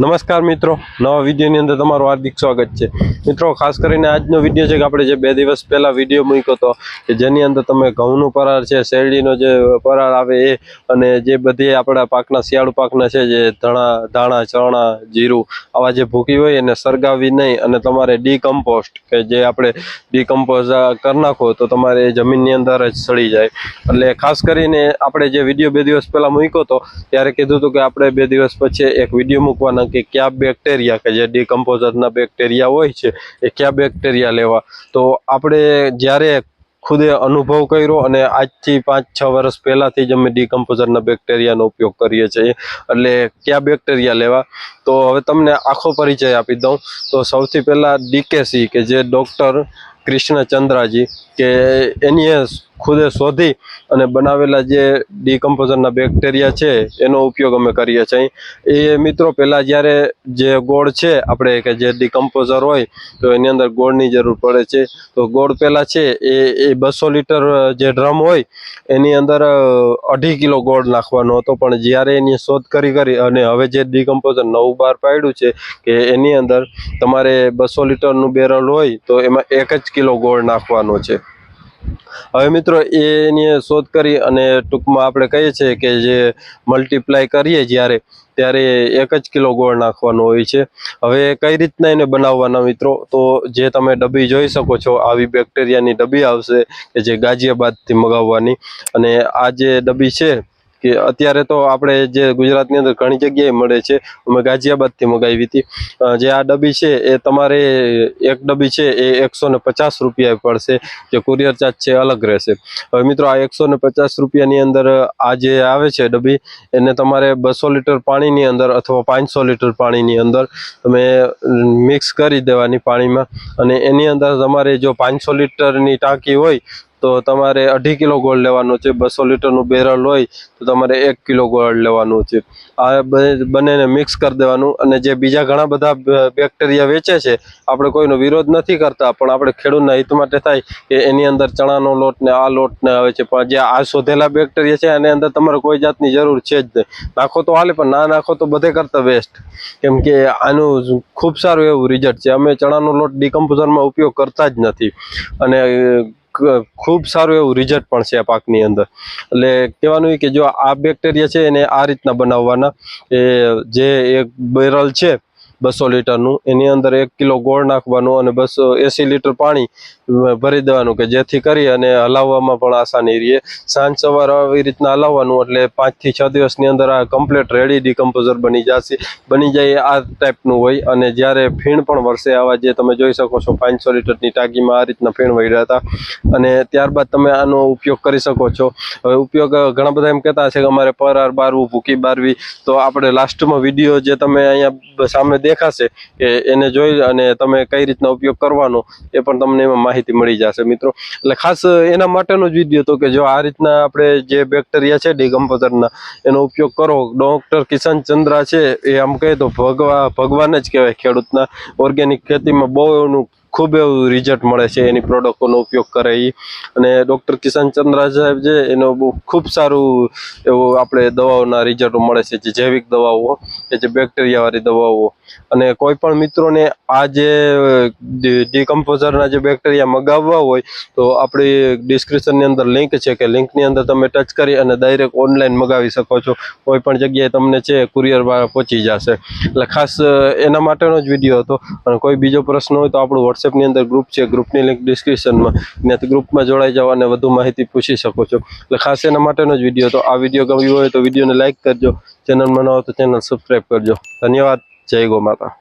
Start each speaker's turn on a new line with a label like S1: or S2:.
S1: નમસ્કાર મિત્રો. નવા વિડીયોની અંદર તમારું હાર્દિક સ્વાગત છે. મિત્રો, ખાસ કરીને આજનો વીડિયો છે કે આપણે જે બે દિવસ પહેલાં વીડિયો મૂક્યો હતો, કે જેની અંદર તમે ઘઉંનું પરાર છે, શેરડીનો જે પરાર આવે એ, અને જે બધી આપણા પાકના શિયાળુ પાકના છે, જે ધણા, ધાણા, ચણા, જીરું, આવા જે ભૂકી હોય એને સળગાવી નહીં, અને તમારે ડીકમ્પોસ્ટ, કે જે આપણે ડીકમ્પોઝ કરી નાખો તો તમારે જમીનની અંદર જ સડી જાય. એટલે ખાસ કરીને આપણે જે વીડિયો બે દિવસ પહેલાં મૂક્યો હતો, ત્યારે કીધું હતું કે આપણે બે દિવસ પછી એક વીડિયો મૂકવાના કે કયા બેક્ટેરિયા કે જે ડીકમ્પોઝરના બેક્ટેરિયા હોય છે, એ કયા બેક્ટેરિયા લેવા? તો આપણે જ્યારે ખુદે અનુભવ કર્યો અને આજથી પાંચ છ વર્ષ પહેલાંથી જ અમે ડીકમ્પોઝરના બેક્ટેરિયાનો ઉપયોગ કરીએ છીએ, એટલે કયા બેક્ટેરિયા લેવા? તો હવે તમને આખો પરિચય આપી દઉં. તો સૌથી પહેલાં ડીકેસી કે જે ડૉક્ટર કૃષ્ણચંદ્રાજી, કે એની ખુદે શોધી અને બનાવેલા જે ડીકમ્પોઝરના બેક્ટેરિયા છે, એનો ઉપયોગ અમે કરીએ છીએ. એ મિત્રો, પહેલાં જ્યારે જે ગોળ છે, આપણે કે જે ડીકમ્પોઝર હોય, તો એની અંદર ગોળની જરૂર પડે છે. તો ગોળ પહેલાં છે, એ એ બસો લીટર જે ડ્રમ હોય, એની અંદર અઢી કિલો ગોળ નાખવાનો હતો. પણ જ્યારે એની શોધ કરી કરી અને હવે જે ડીકમ્પોઝર નવું બહાર પાડ્યું છે, કે એની અંદર તમારે બસો લીટરનું બેરલ હોય, તો એમાં એક જ કિલો ગોળ નાખવાનો છે. હવે મિત્રો, એની શોધ કરી અને ટૂંકમાં આપણે કહીએ છીએ કે જે મલ્ટીપ્લાય કરીએ જ્યારે, ત્યારે એક જ કિલો ગોળ નાખવાનો હોય છે. હવે કઈ રીતના એને બનાવવાના મિત્રો? તો જે તમે ડબ્બી જોઈ શકો છો, આવી બેક્ટેરિયાની ડબ્બી આવશે કે જે ગાઝિયાબાદથી મગાવવાની. અને આ જે ડબ્બી છે કે અત્યારે તો આપણે જે ગુજરાતની અંદર ઘણી જગ્યાએ મળે છે. અમે ગાઝિયાબાદથી મગાવી હતી. જે આ ડબ્બી છે એ તમારે એક ડબ્બી છે એ એકસો ને પચાસ રૂપિયા પડશે. જે કુરિયર ચાર્જ છે અલગ રહેશે. હવે મિત્રો આ એકસો ને પચાસ રૂપિયાની અંદર આ જે આવે છે ડબ્બી, એને તમારે બસો લીટર પાણીની અંદર અથવા પાંચસો લીટર પાણીની અંદર તમે મિક્સ કરી દેવાની પાણીમાં. અને એની અંદર તમારે જો પાંચસો લીટરની ટાંકી હોય તો તમારે અઢી કિલો ગોળ લેવાનો છે, બસો લીટરનું બેરલ હોય તો તમારે એક કિલો ગોળ લેવાનું છે. આ બંનેને મિક્સ કરી દેવાનું અને જે બીજા ઘણા બધા બેક્ટેરિયા વેચે છે, આપણે કોઈનો વિરોધ નથી કરતા, પણ આપણે ખેડૂતના હિત માટે થાય કે એની અંદર ચણાનો લોટ ને આ લોટ ને આવે છે, પણ જે આ શોધેલા બેક્ટેરિયા છે એની અંદર તમારે કોઈ જાતની જરૂર છે જ નહીં. નાખો તો હાલે, પણ ના નાખો તો બધે કરતા વેસ્ટ કેમ કે આનું ખૂબ સારું એવું રિઝલ્ટ છે. અમે ચણાનો લોટ ડિકમ્પોઝરમાં ઉપયોગ કરતા જ નથી. અને ખૂબ સારું એવું રિઝલ્ટ પણ છે પાકની અંદર. એટલે કહેવાનું કે જો આ બેક્ટેરિયા છે એને આ રીતના બનાવવાના. એ જે એક બેરલ છે બસો લીટરનું, એની અંદર એક કિલો ગોળ નાખવાનું અને બસો એંસી લીટર પાણી ભરી દેવાનું કે જેથી કરી અને હલાવવામાં પણ આસાની રહે. સાંજ સવાર આવી રીતના હલાવવાનું એટલે પાંચથી છ દિવસની અંદર આ કમ્પ્લીટ રેડી ડિકમ્પોઝર બની જશે. બની જાય આ ટાઈપનું હોય. અને જ્યારે ફીણ પણ વરસે આવા જે તમે જોઈ શકો છો, પાંચસો લીટરની ટાંકીમાં આ રીતના ફીણ વળ્યા હતા. અને ત્યારબાદ તમે આનો ઉપયોગ કરી શકો છો. હવે ઉપયોગ ઘણા બધા એમ કહેતા છે કે અમારે પર આર બારવું, ભૂકી બારવી. તો આપણે લાસ્ટમાં વીડિયો જે તમે અહીંયા સામે દેખાશે, કે એને જોઈ અને તમે કઈ રીતના ઉપયોગ કરવાનો, એ પણ તમને એમાં માહિતી મળી જશે મિત્રો. એટલે ખાસ એના માટેનો જ વીડિયો હતો કે જો આ રીતના આપણે જે બેક્ટેરિયા છે ડિકમ્પોઝરના, એનો ઉપયોગ કરો. ડોક્ટર કિશન ચંદ્રા છે, એ આમ કહે તો ભગવા, ભગવાન જ કહેવાય ખેડૂતના. ઓર્ગેનિક ખેતીમાં બહુ એનું ખૂબ એવું રિઝલ્ટ મળે છે, એની પ્રોડક્ટોનો ઉપયોગ કરે એ અને ડૉક્ટર કિશન ચંદ્રા સાહેબ છે, એનો બહુ ખૂબ સારું એવું આપણે દવાઓના રિઝલ્ટો મળે છે, જે જૈવિક દવાઓ, કે જે બેક્ટેરિયાવાળી દવાઓ. અને કોઈ પણ મિત્રોને આ જે ડિકમ્પોઝરના જે બેક્ટેરિયા મગાવવા હોય, તો આપણી ડિસ્ક્રિપ્શનની અંદર લિંક છે, કે લિંકની અંદર તમે ટચ કરી અને ડાયરેક્ટ ઓનલાઈન મગાવી શકો છો. કોઈ પણ જગ્યાએ તમને છે કુરિયર પહોંચી જશે. એટલે ખાસ, એના માટેનો જ વીડિયો હતો. અને કોઈ બીજો પ્રશ્ન હોય તો આપણું વોટ્સએપની અંદર ગ્રુપ છે ગ્રુપની લિંક ડિસ્ક્રિપ્શનમાં ત્યાંથી ગ્રુપમાં જોડાઈ જાઓ અને વધુ માહિતી પૂછી શકો છો. એટલે ખાસ એના માટેનો જ વીડિયો તો આ વીડિયો ગમ્યો હોય તો વિડીયોને લાઇક કરજો. ચેનલ બનાવો તો ચેનલ સબસ્ક્રાઈબ કરજો. ધન્યવાદ. જય ગો માતા.